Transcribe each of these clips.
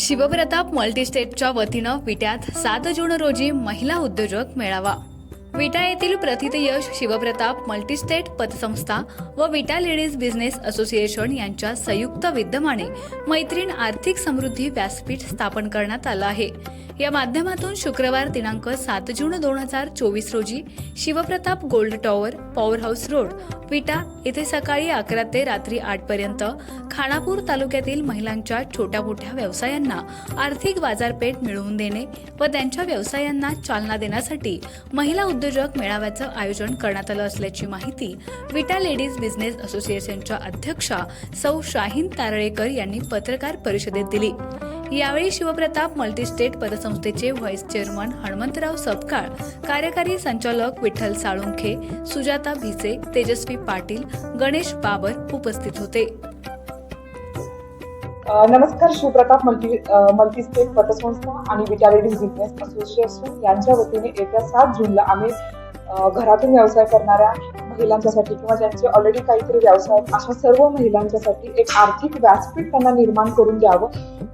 शिवप्रताप मल्टीस्टेटच्या वतीनं विट्यात सात जून रोजी महिला उद्योजक मेळावा. विटा येथील प्रथितयश शिवप्रताप मल्टीस्टेट पतसंस्था व विटा लेडीज बिझनेस असोसिएशन यांच्या संयुक्त विद्यमाने मैत्रीण आर्थिक समृद्धी व्यासपीठ स्थापन करण्यात आलं आहे. या माध्यमातून शुक्रवार दिनांक सात जून दोन हजार चोवीस रोजी Shivpratap gold tower power house road Vita येथे सकाळी अकरा ते रात्री आठ पर्यंत खानापूर तालुक्यातील महिलांच्या छोट्या मोठ्या व्यवसायांना आर्थिक बाजारपेठ मिळवून देणे व त्यांच्या व्यवसायांना चालना देण्यासाठी महिला उद्योजक मेळाव्याचं आयोजन करण्यात आलं असल्याची माहिती विटा लेडीज बिझनेस असोसिएशनच्या अध्यक्षा सौ शाहीन तारळेकर यांनी पत्रकार परिषदेत दिली. यावेळी शिवप्रताप मल्टीस्टेट पतसंस्थेचे व्हाईस चेअरमन हनुमंतराव सपकाळ कार्यकारी संचालक विठ्ठल साळुंखे सुजाता भिसे तेजस्वी पाटील गणेश बाबर उपस्थित होते. नमस्कार शिवप्रताप मल्टी मल्टीस्टेट पतसंस्था आणि विटालिटीज बिझनेस असोसिएशन यांच्या वतीने येत्या सात जूनला आम्ही घरातून व्यवसाय करणाऱ्या महिलांच्यासाठी किंवा ज्यांचे ऑलरेडी काहीतरी व्यवसाय अशा सर्व महिलांच्यासाठी एक आर्थिक व्यासपीठ त्यांना निर्माण करून द्यावं.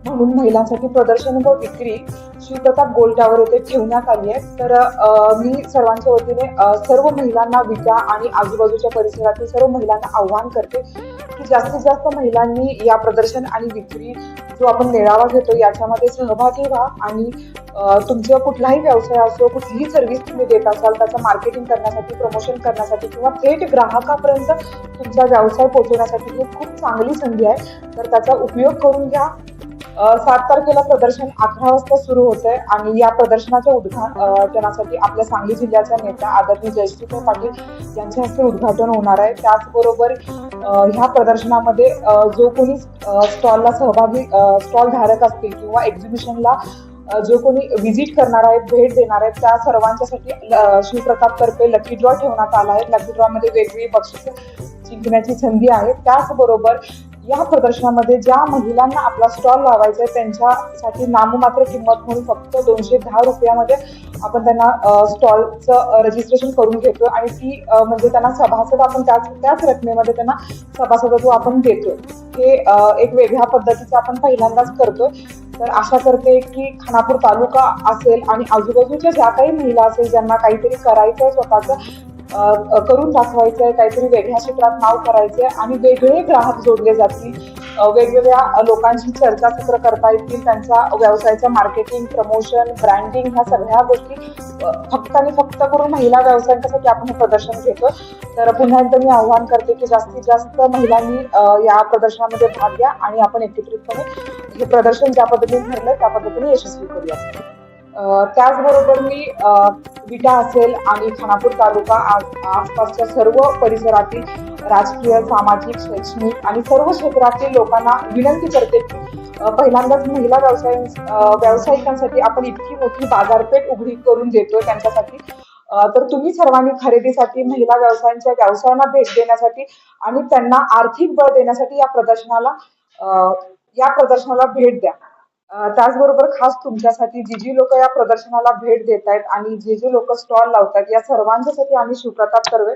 म्हणून महिलांसाठी प्रदर्शन व विक्री शिवप्रताप प्रताप टावर येथे ठेवण्यात आली आहे. तर मी सर्वांच्या वतीने सर्व महिलांना विटा आणि आजूबाजूच्या परिसरातील सर्व महिलांना आव्हान करते की जास्तीत जास्त महिलांनी या प्रदर्शन आणि विक्री जो आपण मेळावा घेतो याच्यामध्ये सहभागी व्हा आणि तुमचा कुठलाही व्यवसाय असो कुठलीही सर्व्हिस तुम्ही देत असाल त्याचं मार्केटिंग करण्यासाठी प्रमोशन करण्यासाठी किंवा थेट ग्राहकापर्यंत तुमचा व्यवसाय पोहोचवण्यासाठी ही खूप चांगली संधी आहे. तर त्याचा उपयोग करून घ्या. सात तारखेला प्रदर्शन अकरा वाजता सुरू होत आहे आणि या प्रदर्शनाच्या उद्घाटनासाठी आपल्या सांगली जिल्ह्याच्या नेत्या आदरणीय जयश्रीताई पाटील यांच्या हस्ते उद्घाटन होणार आहे. त्याचबरोबर ह्या प्रदर्शनामध्ये जो कोणी स्टॉलला सहभागी स्टॉल धारक असतील किंवा एक्झिबिशनला जो कोणी व्हिजिट करणार आहे भेट देणार आहे त्या सर्वांच्यासाठी ल- शिवप्रताप तर्फे लकी ड्रॉ ठेवण्यात आला आहे. लकी ड्रॉ मध्ये वेगवेगळी बक्षिसे जिंकण्याची संधी आहे. त्याचबरोबर या प्रदर्शनामध्ये ज्या महिलांना आपला स्टॉल लावायचा आहे त्यांच्यासाठी नाममात्र किंमत म्हणून फक्त दोनशे दहा रुपयामध्ये आपण त्यांना स्टॉलचं रजिस्ट्रेशन करून घेतो आणि ती म्हणजे त्यांना सभासद आपण त्याच त्याच रकमेमध्ये त्यांना सभासदत्व आपण देतो हे एक वेगळ्या पद्धतीचं आपण पहिल्यांदाच करतो तर आशा करते की खानापूर तालुका असेल आणि आजूबाजूच्या ज्या काही महिला असेल ज्यांना काहीतरी करायचं आहे स्वतःचं करून दाखवायचं आहे काहीतरी वेगळ्या क्षेत्रात नाव करायचं आहे आणि वेगळे ग्राहक जोडले जातील. वेगवेगळ्या लोकांशी चर्चासत्र करता येतील त्यांचा व्यवसायाचं मार्केटिंग प्रमोशन ब्रँडिंग ह्या सगळ्या गोष्टी फक्त आणि फक्त करून महिला व्यवसायांच्यासाठी आपण हे प्रदर्शन घेतो तर पुन्हा एकदा मी आव्हान करते की जास्तीत जास्त महिलांनी या प्रदर्शनामध्ये भाग घ्या आणि आपण एकत्रितपणे हे प्रदर्शन ज्या पद्धतीने ठरलंय त्या पद्धतीने यशस्वी करूया. त्याचबरोबर मी अ, विटा असेल आणि खानापूर तालुका आसपासच्या सर्व परिसरातील राजकीय सामाजिक शैक्षणिक आणि सर्व क्षेत्रातील लोकांना विनंती करते की पहिल्यांदाच महिला व्यवसाय व्यावसायिकांसाठी आपण इतकी मोठी बाजारपेठ उघडी करून देतोय त्यांच्यासाठी. तर तुम्ही सर्वांनी खरेदीसाठी महिला व्यवसायांच्या व्यवसायांना भेट देण्यासाठी आणि त्यांना आर्थिक बळ देण्यासाठी या प्रदर्शनाला या प्रदर्शनाला भेट द्या. त्याचबरोबर खास तुमच्यासाठी जी जी लोक या प्रदर्शनाला भेट देत आहेत आणि जे जे लोक स्टॉल लावतात या सर्वांच्यासाठी आम्ही शिवप्रताप तर्फे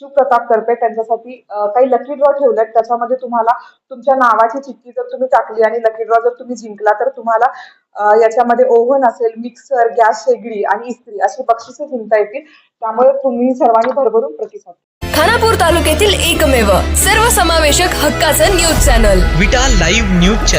शिवप्रताप तर्फे त्यांच्यासाठी काही लकी ड्रॉ ठेवलेत. त्याच्यामध्ये तुम्हाला तुमच्या नावाची चिठ्ठी जर तुम्ही टाकली आणि लकी ड्रॉ जर तुम्ही जिंकला तर तुम्हाला याच्यामध्ये ओव्हन असेल मिक्सर गॅस शेगडी आणि इस्त्री अशी बक्षिसे जिंकता येतील. त्यामुळे तुम्ही सर्वांनी भरभरून प्रतिसाद द्या. खानापूर तालुक्यातील एकमेव सर्वसमावेशक हक्काचं news channel Vita live news channel